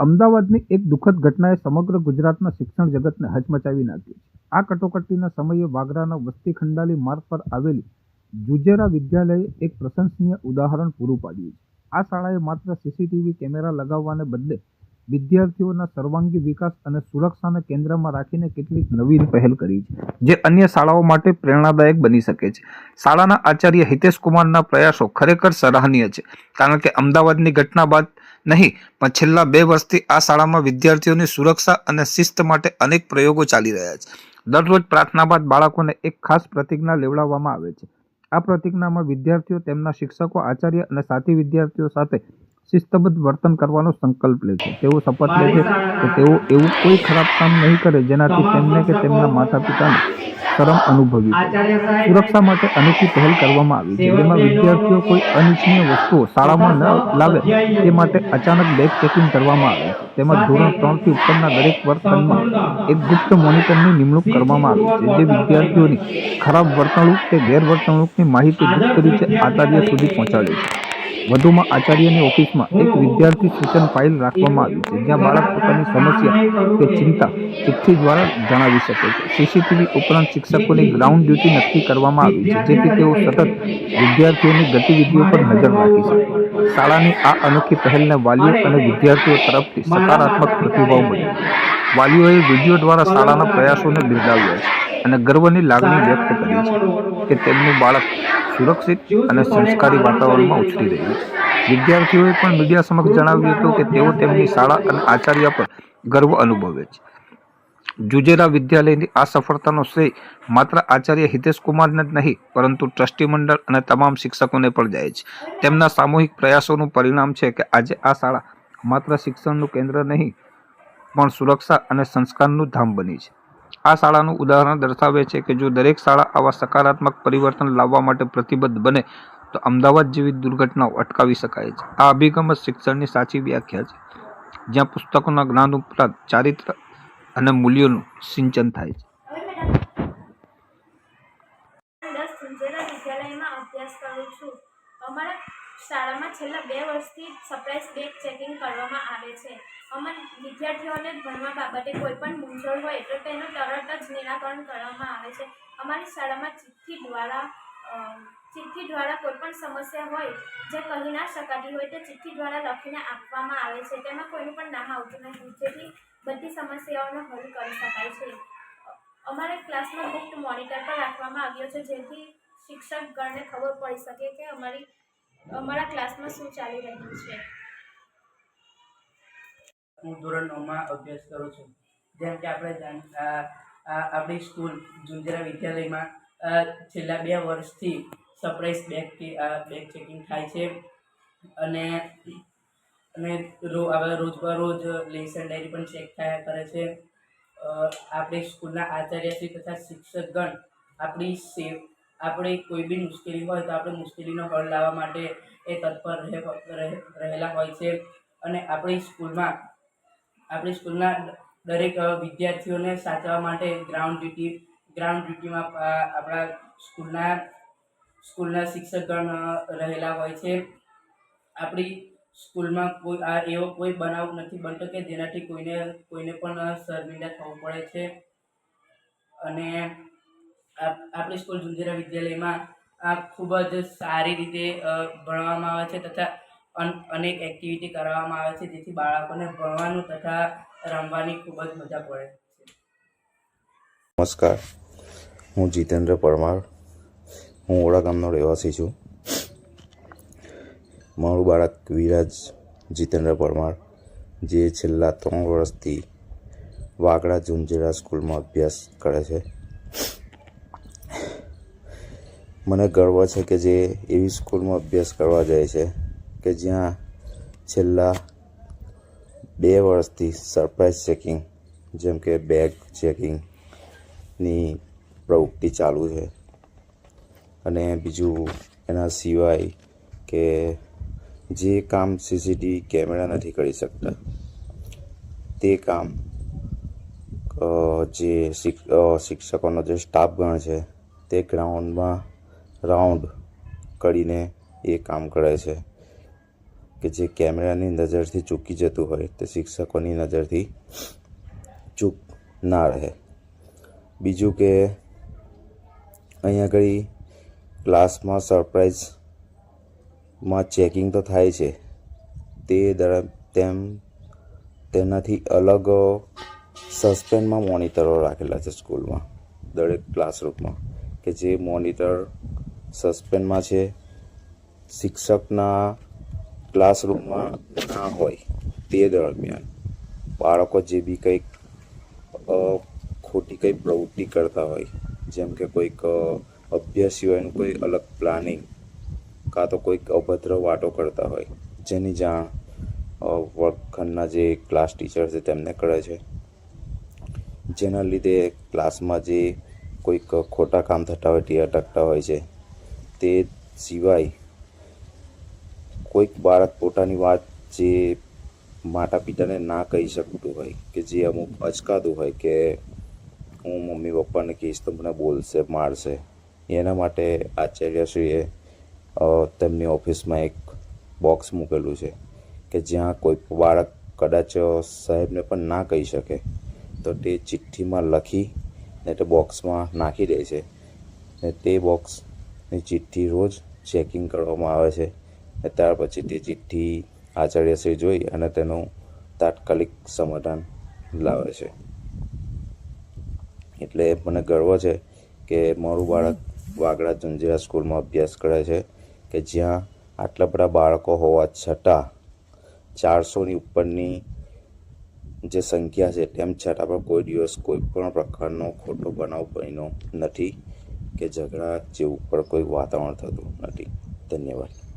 અમદાવાદની એક દુઃખદ ઘટનાએ સમગ્ર ગુજરાતના શિક્ષણ જગતને હચમચાવી નાખ્યું છે. આ કટોકટીના સમયે વાગરાના વસ્તી ખંડાલી માર્ગ પર આવેલી જુજેરા વિદ્યાલયે એક પ્રશંસનીય ઉદાહરણ પૂરું પાડ્યું છે. આ શાળાએ માત્ર સીસીટીવી કેમેરા લગાવવાને બદલે વિદ્યાર્થીઓના સર્વાંગી વિકાસ અને સુરક્ષાને કેન્દ્રમાં રાખીને કેટલીક નવીન પહેલ કરી છે, જે અન્ય શાળાઓ માટે પ્રેરણાદાયક બની શકે છે. શાળાના આચાર્ય હિતેશ કુમારના પ્રયાસો ખરેખર સરાહનીય છે, કારણ કે અમદાવાદની ઘટના બાદ નહીં, પણ છેલ્લા બે વર્ષથી આ શાળામાં વિદ્યાર્થીઓની સુરક્ષા અને શિસ્ત માટે અનેક પ્રયોગો ચાલી રહ્યા છે. દરરોજ પ્રાર્થના બાદ બાળકોને એક ખાસ પ્રતિજ્ઞા લેવડાવવામાં આવે છે. આ પ્રતિજ્ઞામાં વિદ્યાર્થીઓ તેમના શિક્ષકો, આચાર્ય અને સાથી વિદ્યાર્થીઓ સાથે શિસ્તબદ્ધ વર્તન કરવાનો સંકલ્પ લે છે. તેઓ શપથ લે છે કે તેઓ એવું કોઈ ખરાબ કામ નહીં કરે જેનાથી તેમને કે તેમના માતા પિતાને શરમ અનુભવી. સુરક્ષા માટે અનોખી પહેલ કરવામાં આવી. છે જેમાં વિદ્યાર્થીઓ કોઈ અનિચ્છનીય વસ્તુઓ શાળામાં ન લાવે તે માટે અચાનક બેગ ચેકિંગ કરવામાં આવે. છે તેમજ ધોરણ ત્રણથી ઉપરના દરેક વર્તનમાં એક ગુપ્ત મોનિટરની નિમણૂક કરવામાં આવી છે જે વિદ્યાર્થીઓની ખરાબ વર્તણૂક કે ગેરવર્તણૂકની માહિતી ગુપ્ત રીતે આચાર્ય સુધી પહોંચાડે છે. વધુમાં આચાર્યની ઓફિસમાં એક વિદ્યાર્થી સૂચન ફાઇલ રાખવામાં આવી છે જ્યાં બાળક પોતાની સમસ્યા કે ચિંતા ચિઠ્ઠી દ્વારા જણાવી શકે છે. સીસીટીવી ઉપરાંત શિક્ષકોની ગ્રાઉન્ડ ડ્યુટી નક્કી કરવામાં આવી છે જેથી તેઓ સતત વિદ્યાર્થીઓની ગતિવિધિઓ પર નજર રાખી શકે. શાળાની આ અનોખી પહેલને વાલીઓ અને વિદ્યાર્થીઓ તરફથી સકારાત્મક પ્રતિભાવ મળ્યો. વાલીઓએ વીડિયો દ્વારા શાળાના પ્રયાસોને બિરદાવ્યા છે. અને ગર્વની લાગણી વ્યક્ત કરી છે કે તેમનું બાળક સુરક્ષિત અને સંસ્કારી વાતાવરણમાં ઉછરી રહ્યું છે. વિદ્યાર્થીઓએ પણ મીડિયા સમક્ષ જણાવ્યું હતું કે તેઓ તેમની શાળા અને આચાર્ય પર ગર્વ અનુભવે છે. જુજેરા વિદ્યાલયની આ સફળતાનો શ્રેય માત્ર આચાર્ય હિતેશ કુમારને જ નહીં પરંતુ ટ્રસ્ટી મંડળ અને તમામ શિક્ષકોને પણ જાય છે. તેમના સામૂહિક પ્રયાસોનું પરિણામ છે કે આજે આ શાળા માત્ર શિક્ષણનું કેન્દ્ર નહીં પણ સુરક્ષા અને સંસ્કારનું ધામ બની છે. આ શાળાનું ઉદાહરણ દર્શાવે છે કે જો દરેક શાળા આવા સકારાત્મક પરિવર્તન લાવવા માટે પ્રતિબદ્ધ બને, તો અમદાવાદ જેવી દુર્ઘટનાઓ અટકાવી શકાય છે. આ અભિગમ જ શિક્ષણની સાચી વ્યાખ્યા છે, જ્યાં પુસ્તકોના જ્ઞાન ઉપરાંત ચારિત્ર અને મૂલ્યોનું સિંચન થાય છે. શાળામાં છેલ્લા બે વર્ષથી સરપ્રાઈઝ બેગ ચેકિંગ કરવામાં આવે છે. અમારા વિદ્યાર્થીઓને ભણવા બાબતે કોઈ પણ મૂંઝવણ હોય તો તેનું તરત જ નિરાકરણ કરવામાં આવે છે. અમારી શાળામાં ચિઠ્ઠી દ્વારા ચિઠ્ઠી દ્વારા કોઈ પણ સમસ્યા હોય જે કહી ના શકાતી હોય તે ચિઠ્ઠી દ્વારા લખીને આપવામાં આવે છે. તેમાં કોઈનું પણ નામ આવતું નથી. જેથી બધી સમસ્યાઓનો હલ કરી શકાય છે. અમારા ક્લાસમાં ગુપ્ત મોનિટર પણ રાખવામાં આવ્યો છે, જેથી શિક્ષકગણને ખબર પડી શકે કે અમારી, અમારા ક્લાસમાં શું ચાલી રહ્યું છે. હું ધોરણ નવમાં અભ્યાસ કરું છું. જેમ કે આપણે આપણી સ્કૂલ જુંજરા વિદ્યાલયમાં છેલ્લા બે વર્ષથી સરપ્રાઇઝ બેગ બેગ ચેકિંગ થાય છે. અને અને રો, હવે રોજબરોજ લેસન ડાયરી પણ ચેક થયા કરે છે. આપણી સ્કૂલના આચાર્યશ્રી તથા શિક્ષકગણ આપણી સેવ આપણે કોઈ બી મુશ્કેલી હોય તો આપણે મુશ્કેલીનો હળ લાવવા માટે એ તત્પર રહે- રહેલા હોય છે. અને આપણી સ્કૂલમાં આપણી સ્કૂલના દરેક વિદ્યાર્થીઓને સાચવવા માટે ગ્રાઉન્ડ ડ્યુટી ગ્રાઉન્ડ ડ્યુટીમાં આપણા સ્કૂલના સ્કૂલના શિક્ષકગણ રહેલા હોય છે. આપણી સ્કૂલમાં કોઈ, આ, એવો કોઈ બનાવ નથી બનતો કે જેનાથી કોઈને કોઈને પણ શર્મિંદા થવું પડે છે. અને આપ- આપણી સ્કૂલ જુંજેરા વિદ્યાલયમાં આ ખૂબ જ સારી રીતે ભણવામાં આવે છે તથા અનેક એક્ટિવિટી કરવામાં આવે છે, જેથી બાળકોને ભણવાનું તથા રમવાની ખૂબ જ મજા પડે નમસ્કાર. હું જીતેન્દ્ર પરમાર. હું ઓળા ગામનો રહેવાસી છું. મારું બાળક વિરાજ જીતેન્દ્ર પરમાર, જે છેલ્લા ત્રણ વર્ષથી વાગડા ઝુંઝેરા સ્કૂલમાં અભ્યાસ કરે છે. મને ગર્વ છે કે જે એવી સ્કૂલમાં અભ્યાસ કરવા જાય છે. કે જ્યાં છેલ્લા બે વર્ષથી સરપ્રાઇઝ ચેકિંગ, જેમ કે બેગ ચેકિંગની પ્રવૃત્તિ ચાલુ છે. અને બીજું એના સિવાય કે જે કામ સીસીટીવી કેમેરા નથી કરી શકતા, તે કામ જે શિક- શિક્ષકોનો જે સ્ટાફગણ છે, તે ગ્રાઉન્ડમાં રાઉન્ડ કરીને એ કામ કરે છે. કે જે કેમેરાની નજરથી ચૂકી જતું હોય તે શિક્ષકોની નજરથી ચૂક ના રહે બીજું કે અહીંયા આગળ ક્લાસમાં સરપ્રાઇઝમાં ચેકિંગ તો થાય છે. તે દરમ તેમ તેનાથી અલગ સસ્પેન્ડમાં મોનિટરો રાખેલા છે સ્કૂલમાં, દરેક ક્લાસરૂમમાં, કે જે મોનિટર સસ્પેન્ડમાં છે. શિક્ષકના ક્લાસરૂમમાં ના હોય તે દરમિયાન બાળકો જે બી કંઈક ખોટી કંઈ પ્રવૃત્તિ કરતા હોય, જેમ કે કોઈક અભ્યાસ સિવાયનું કોઈ અલગ પ્લાનિંગ કાં તો કોઈક અભદ્ર વાતો કરતા હોય, જેની જાણ વર્ગખંડના જે ક્લાસ ટીચર છે તેમને કરે છે. જેના લીધે ક્લાસમાં જે કોઈક ખોટા કામ થતા હોય તે અટકતા હોય છે, તે સિવાય કોઈક બાળક પોતાની વાત જે માતા પિતાને ના કહી શકતું હોય કે જે અમુક અચકાતું હોય કે હું મમ્મી પપ્પાને કહીશ તો મને બોલશે, મારશે. એના માટે આચાર્યશ્રીએ તેમની ઓફિસમાં એક બોક્સ મૂકેલું છે કે જ્યાં કોઈ બાળક કદાચ સાહેબને પણ ના કહી શકે, તો તે ચિઠ્ઠીમાં લખી ને તે બોક્સમાં નાખી દે છે. ને તે બોક્સની ચિઠ્ઠી રોજ ચેકિંગ કરવામાં આવે છે. ત્યાર પછી તે ચિઠ્ઠી આચાર્યશ્રી જોઈ અને તેનું તાત્કાલિક સમાધાન લાવે છે. એટલે મને ગર્વ છે કે મારું બાળક વાગડા જંજીરા સ્કૂલમાં અભ્યાસ કરે છે કે જ્યાં આટલા બધા બાળકો હોવા છતાં ચારસોની ઉપરની જે સંખ્યા છે તેમ છતાં પણ કોઈ દિવસ કોઈ પણ પ્રકારનો ખોટો બનાવ બન્યો નથી કે ઝઘડા જેવું પણ કોઈ વાતાવરણ થતું નથી. ધન્યવાદ.